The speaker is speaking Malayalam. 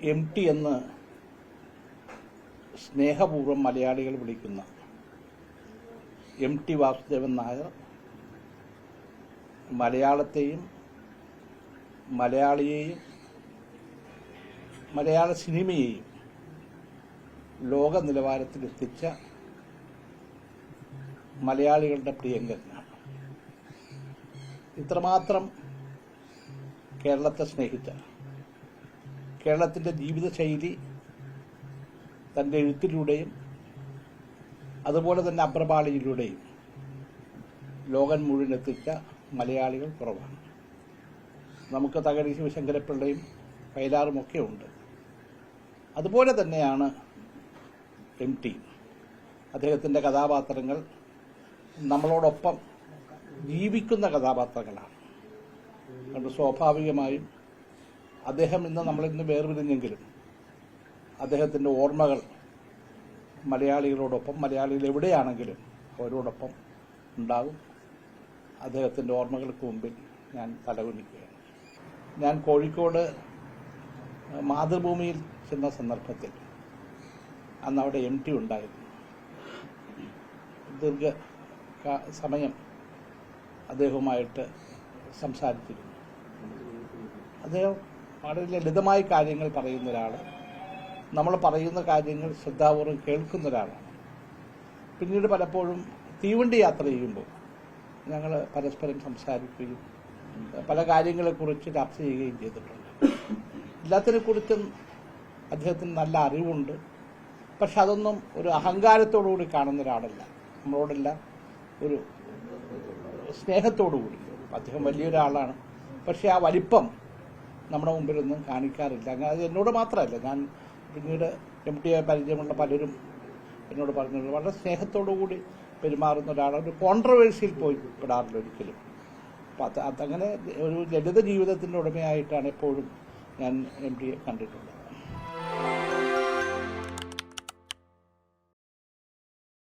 എം ടി എന്ന് സ്നേഹപൂർവം മലയാളികൾ വിളിക്കുന്ന എം ടി വാസുദേവൻ നായർ മലയാളത്തെയും മലയാളിയെയും മലയാള സിനിമയെയും ലോക നിലവാരത്തിലെത്തിച്ച മലയാളികളുടെ പ്രിയങ്കരനാണ് ഇത്രമാത്രം കേരളത്തെ സ്നേഹിച്ച കേരളത്തിന്റെ ജീവിതശൈലി തന്റെ എഴുത്തിലൂടെയും അതുപോലെ തന്നെ അബ്രപാളിയിലൂടെയും ലോകം മുഴുവൻ എത്തിച്ച മലയാളികൾ കുറവാണ്. നമുക്ക് തകഴി ശിവശങ്കരപ്പിള്ളയും പൈലാറുമൊക്കെ ഉണ്ട്. അതുപോലെ തന്നെയാണ് എം ടി. അദ്ദേഹത്തിന്റെ കഥാപാത്രങ്ങൾ നമ്മളോടൊപ്പം ജീവിക്കുന്ന കഥാപാത്രങ്ങളാണ്. സ്വാഭാവികമായും അദ്ദേഹം ഇന്ന് നമ്മളിന്ന് വേർപിരിഞ്ഞെങ്കിലും അദ്ദേഹത്തിന്റെ ഓർമ്മകൾ മലയാളികളോടൊപ്പം മലയാളികൾ എവിടെയാണെങ്കിലും അവരോടൊപ്പം ഉണ്ടാകും. അദ്ദേഹത്തിന്റെ ഓർമ്മകൾക്ക് മുമ്പിൽ ഞാൻ തലകുനിക്കുകയാണ്. ഞാൻ കോഴിക്കോട് മാതൃഭൂമിയിൽ ചെന്ന സന്ദർഭത്തിൽ അന്ന് അവിടെ എം ടി ഉണ്ടായിരുന്നു. ദീർഘ സമയം അദ്ദേഹവുമായിട്ട് സംസാരിച്ചിരുന്നു. അദ്ദേഹം വളരെ ലളിതമായ കാര്യങ്ങൾ പറയുന്ന ഒരാൾ നമ്മൾ പറയുന്ന കാര്യങ്ങൾ ശ്രദ്ധാപൂർവം കേൾക്കുന്ന ഒരാളാണ് പിന്നീട് പലപ്പോഴും തീവണ്ടി യാത്ര ചെയ്യുമ്പോൾ ഞങ്ങൾ പരസ്പരം സംസാരിക്കുകയും പല കാര്യങ്ങളെക്കുറിച്ച് ചർച്ച ചെയ്യുകയും ചെയ്തിട്ടുണ്ട്. എല്ലാത്തിനെക്കുറിച്ചും അദ്ദേഹത്തിന് നല്ല അറിവുണ്ട്. പക്ഷെ അതൊന്നും ഒരു അഹങ്കാരത്തോടുകൂടി കാണുന്ന ഒരാളല്ല നമ്മളോടെല്ലാം ഒരു സ്നേഹത്തോടുകൂടി. അദ്ദേഹം വലിയൊരാളാണ്. പക്ഷെ ആ വലിപ്പം നമ്മുടെ മുമ്പിലൊന്നും കാണിക്കാറില്ല. അത് എന്നോട് മാത്രമല്ല ഞാൻ പിന്നീട് എം ടി എ പരിചയമുള്ള പലരും എന്നോട് പറഞ്ഞിട്ട് വളരെ സ്നേഹത്തോടു കൂടി പെരുമാറുന്ന ഒരാളാണ്. ഒരു കോൺട്രവേഴ്സിയിൽ പോയി പെടാറില്ല ഒരിക്കലും. അപ്പം അത് അതങ്ങനെ ഒരു ലളിത ജീവിതത്തിന്റെ ഉടമയായിട്ടാണ് എപ്പോഴും ഞാൻ എം ടിയെ കണ്ടിട്ടുള്ളത്.